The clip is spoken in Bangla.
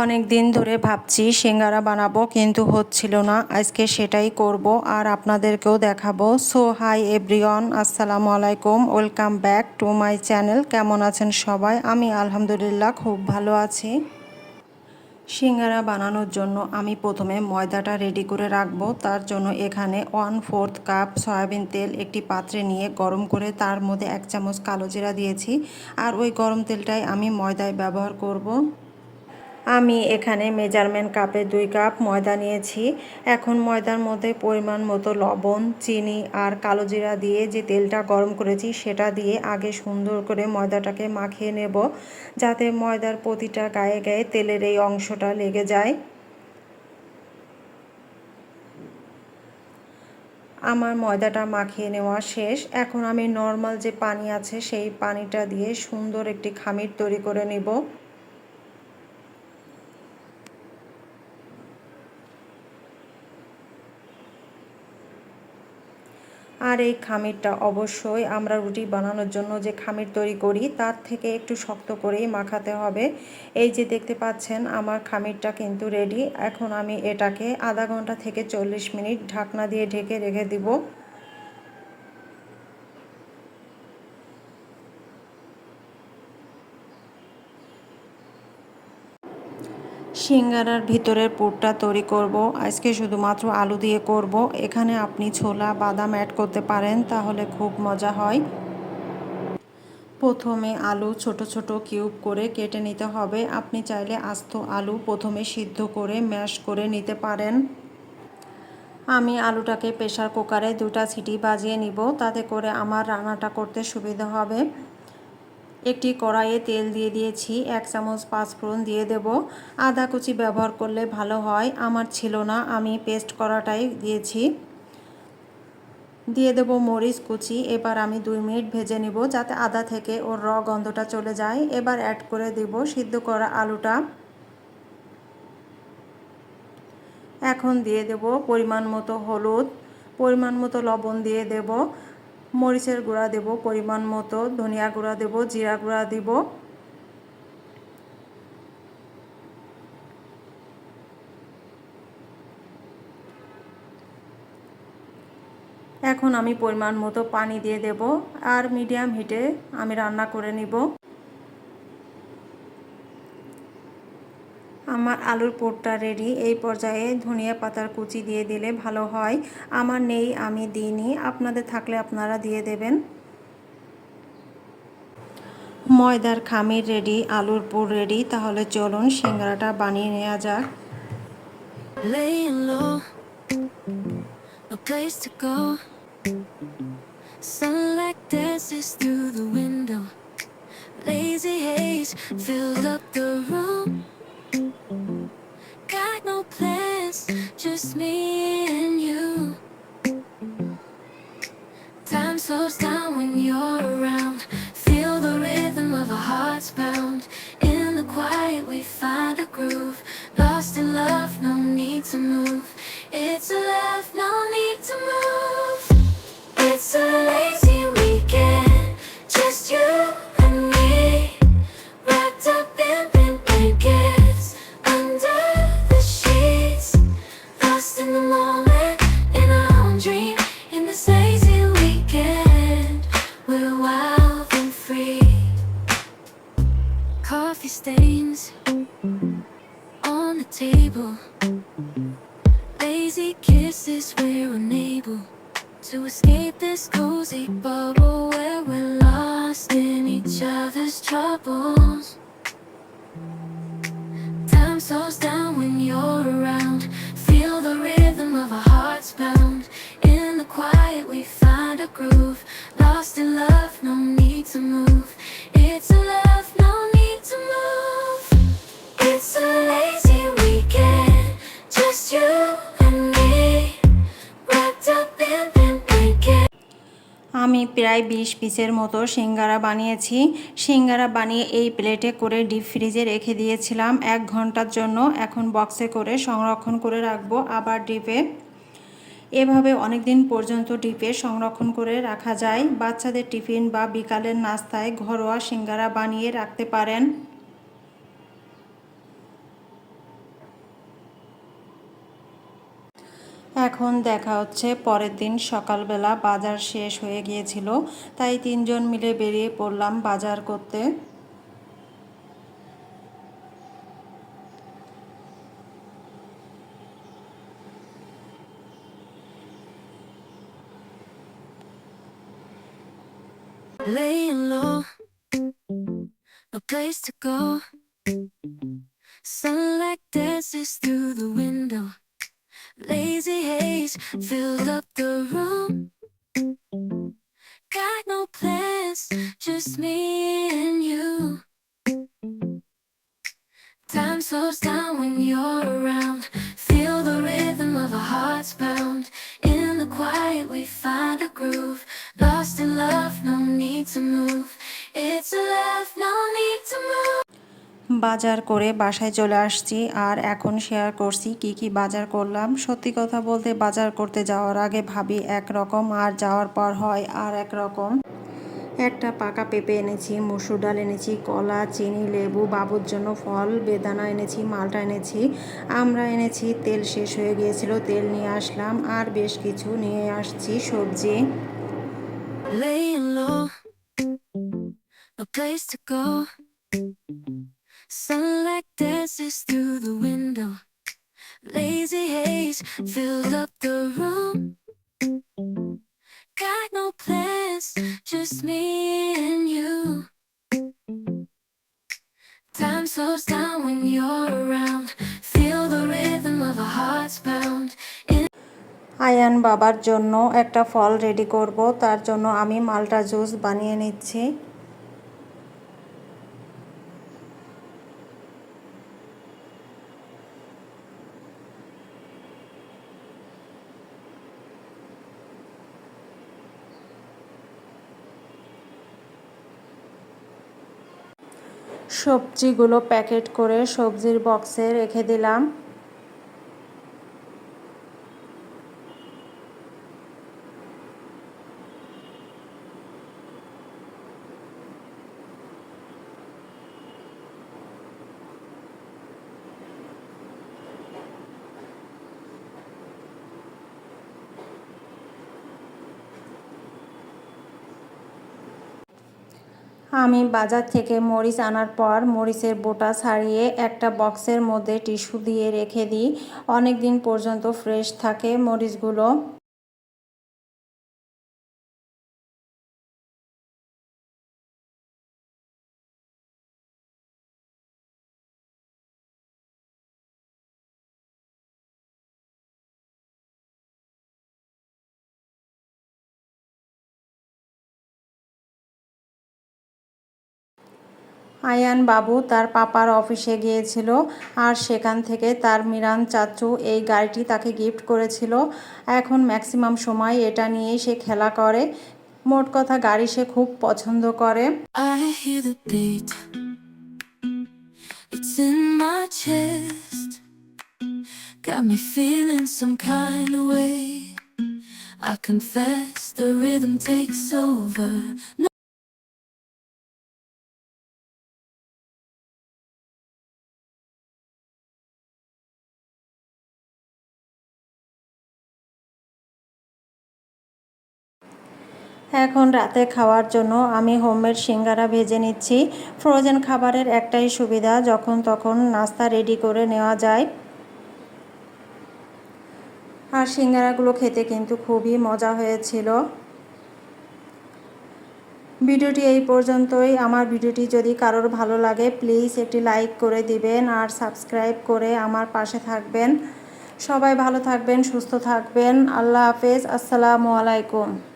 অনেক দিন ধরে ভাবছি সিঙ্গারা বানাবো, কিন্তু হচ্ছিল না। আজকে সেটাই করব আর আপনাদেরকেও দেখাবো। সো হাই এভরিওয়ান আসসালামু আলাইকুম welcome back to my channel কেমন আছেন সবাই? আমি আলহামদুলিল্লাহ খুব ভালো আছি। সিঙ্গারা বানানোর জন্য আমি প্রথমে ময়দাটা রেডি করে রাখব। তার জন্য এখানে ওয়ান ফোর্থ কাপ সয়াবিন তেল একটি পাত্রে নিয়ে গরম করে তার মধ্যে এক চামচ কালো জিরা দিয়েছি। আর ওই গরম তেলটাই আমি ময়দায় ব্যবহার করব। আমি এখানে মেজারমেন্ট কাপে দুই কাপ ময়দা নিয়েছি। এখন ময়দার মধ্যে পরিমাণ মতো লবণ, চিনি আর কালো জিরা দিয়ে যে তেলটা গরম করেছি সেটা দিয়ে আগে সুন্দর করে ময়দাটাকে মাখিয়ে নেব যাতে ময়দার প্রতিটা গায়ে গায়ে তেলের এই অংশটা লেগে যায়। আমার ময়দাটা মাখিয়ে নেওয়া শেষ। এখন আমি নর্মাল যে পানি আছে সেই পানিটা দিয়ে সুন্দর একটি খামির তৈরি করে নেব। আর এই খামিরটা অবশ্যই আমরা রুটি বানানোর জন্য যে খামির তৈরি করি, তার থেকে একটু শক্ত করেই মাখাতে হবে। এই যে দেখতে পাচ্ছেন, আমার খামিরটা কিন্তু রেডি এখন আমি এটাকে আধা ঘণ্টা থেকে চল্লিশ মিনিট ঢাকনা দিয়ে ঢেকে রেখে দিব। সিঙ্গারার ভিতরের পুরটা তৈরি করব। আজকে শুধুমাত্র আলু দিয়ে করব। এখানে আপনি ছোলা, বাদাম অ্যাড করতে পারেন, তাহলে খুব মজা হয়। প্রথমে আলু ছোট ছোট কিউব করে কেটে নিতে হবে। আপনি চাইলে আস্ত আলু প্রথমে সিদ্ধ করে ম্যাশ করে নিতে পারেন। আমি আলুটাকে প্রেশার কুকারে দুটা সিটি বাজিয়ে নিব। তাতে করে আমার রান্নাটা করতে সুবিধা হবে। একটি কড়াইয়ে তেল দিয়ে দিয়েছি, এক চামচ পাঁচফোড়ন দিয়ে দেব। আদা কুচি ব্যবহার করলে ভালো হয়, আমার ছিল না, আমি পেস্ট করাটাই দিয়েছি। দিয়ে দেব মরিচ কুচি, এবার আমি দুই মিনিট ভেজে নিব যাতে আদা থেকে ওর র গন্ধটা চলে যায়। এবার অ্যাড করে দেব সিদ্ধ করা আলুটা। এখন দিয়ে দেব পরিমাণ মতো হলুদ, পরিমাণ মতো লবণ দিয়ে দেব। মরিচের গুঁড়া দেব, পরিমাণ মতো ধনিয়া গুঁড়া দেব, জিরা গুঁড়া দিব। এখন আমি পরিমাণ মতো পানি দিয়ে দেব, আর মিডিয়াম হিটে আমি রান্না করে নিব। আমার আলুর পোটটা রেডি এই পর্যায়ে ধনিয়া পাতার কুচি দিয়ে দিলে ভালো হয়। আমার নেই, আমি দিইনি। আপনাদের থাকলে আপনারা দিয়ে দেবেন। ময়দার খামির রেডি আলুর পুর রেডি তাহলে চলুন সিঙ্গারাটা বানিয়ে নেওয়া যাক. Lazy haze up the room. Need to move. It's a love, no need to move. It's a lazy cozy bubble where we're lost in each other's troubles. Time slows down when you're around. Feel the rhythm of our hearts pound. In the quiet, we find a groove. Lost in love, no need to move. প্রায় বিশ পিসের মতো সিঙ্গারা বানিয়েছি। সিঙ্গারা বানিয়ে এই প্লেটে করে ডিপ ফ্রিজে রেখে দিয়েছিলাম এক ঘণ্টার জন্য। এখন বক্সে করে সংরক্ষণ করে রাখব আবার ডিপে। এভাবে অনেক দিন পর্যন্ত ডিপে সংরক্ষণ করে রাখা যায়। বাচ্চাদের টিফিন বা বিকালের নাস্তায় ঘরোয়া সিঙ্গারা বানিয়ে রাখতে পারেন। এখন দেখা হচ্ছে পরের দিন সকালবেলা বাজার শেষ হয়ে গিয়েছিল, তাই তিনজন মিলে বেরিয়ে পড়লাম বাজার করতে Laying place to go. Sunlight dances through the window. Lazy haze filled up the room. Got no plans, just me and you. Time slows down when you're around. Feel the rhythm of our hearts pound. In the quiet, we find a groove. Lost in love, no need to move. বাজার করে বাসায় চলে আসছি আর এখন শেয়ার করছি কি কি বাজার করলাম। সত্যি কথা বলতে বাজার করতে যাওয়ার আগে ভাবি এক রকম আর যাওয়ার পর হয় আর এক রকম একটা পাকা পেঁপে এনেছি মসুর ডাল এনেছি কলা চিনি লেবু বাবুর জন্য ফল বেদানা এনেছি মালটা এনেছি। আমরা এনেছি তেল শেষ হয়ে গিয়েছিল তেল নিয়ে আসলাম আর বেশ কিছু নিয়ে আসছি সবজি। Laying low, no place to go. Sunlight dances through the window. Lazy haze filled up the room. Got no plans, just me and you. Time slows down when you're around. Feel the rhythm of our hearts pound. Ayaan বাবার জন্য একটা ফল রেডি করব তার জন্য আমি মালটা জুস বানিয়ে নিচ্ছি সবজিগুলো প্যাকেট করে সবজির বক্সে রেখে দিলাম। আমি বাজার থেকে মরিচ আনার পর মরিচের বোটা ছাড়িয়ে একটা বক্সের মধ্যে টিস্যু দিয়ে রেখে দিই। অনেক দিন পর্যন্ত ফ্রেশ থাকে মরিচগুলো। আয়ান বাবু তার পাপার অফিসে গিয়েছিল আর সেখান থেকে তার মিরান চাচু এই গাড়িটি তাকে গিফট করেছিল। এখন ম্যাক্সিমাম সময় এটা নিয়েই সে খেলা করে। মোট কথা গাড়ি সে খুব পছন্দ করে। I confess the rhythm takes over. No এখন রাতে খাওয়ার জন্য আমি হোমমেড সিঙ্গারা ভেজে নিচ্ছি। ফ্রোজেন খাবারের একটাই সুবিধা, যখন তখন নাস্তা রেডি করে নেওয়া যায়। আর সিঙ্গারাগুলো খেতে কিন্তু খুবই মজা হয়েছিল। ভিডিওটি এই পর্যন্তই। আমার ভিডিওটি যদি কারোর ভালো লাগে, প্লিজ একটি লাইক করে দিবেন আর সাবস্ক্রাইব করে আমার পাশে থাকবেন। সবাই ভালো থাকবেন, সুস্থ থাকবেন। আল্লাহ হাফেজ। আসসালামু আলাইকুম।